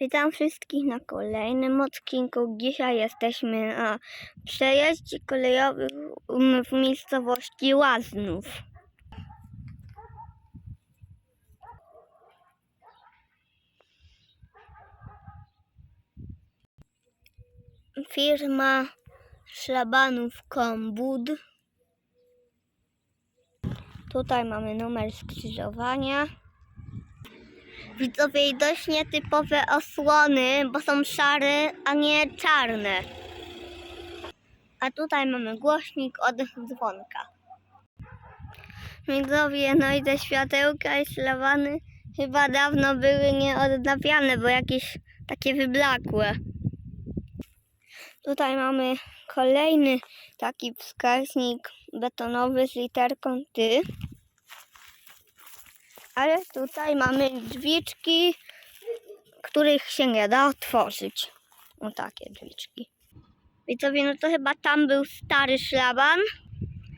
Witam wszystkich na kolejnym odcinku. Dzisiaj jesteśmy na przejeździe kolejowym w miejscowości Łaznów. Firma Szlabanów Kombud. Tutaj mamy numer skrzyżowania. Widzowie dość nietypowe osłony, bo są szare, a nie czarne. A tutaj mamy głośnik od dzwonka. Widzowie, no i te światełka i ślawany chyba dawno były nieodnawiane, bo jakieś takie wyblakłe. Tutaj mamy kolejny taki wskaźnik betonowy z literką T. Ale tutaj mamy drzwiczki, których się nie da otworzyć. O takie drzwiczki. Widzowie, no to chyba tam był stary szlaban,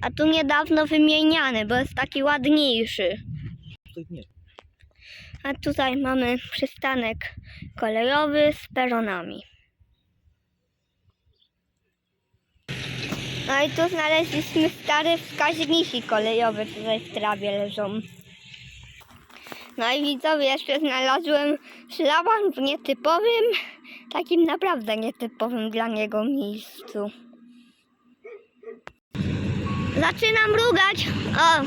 a tu niedawno wymieniany, bo jest taki ładniejszy. A tutaj mamy przystanek kolejowy z peronami. No i tu znaleźliśmy stare wskaźniki kolejowe, tutaj w trawie leżą. No i widzowie, jeszcze znalazłem szlaban w nietypowym, takim naprawdę nietypowym dla niego miejscu. Zaczynam mrugać. O!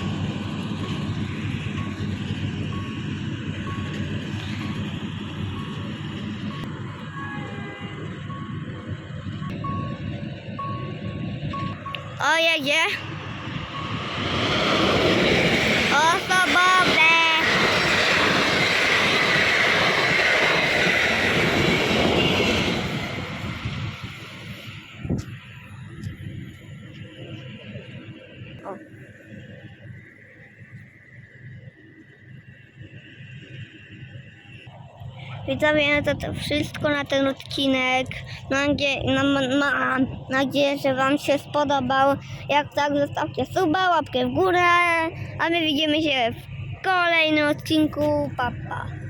O. O. Widzowie, no to, to wszystko na ten odcinek. Mam nadzieję, mam, mam nadzieję, że Wam się spodobał. Jak tak, zostawcie suba, łapkę w górę, a my widzimy się w kolejnym odcinku. Pa, pa.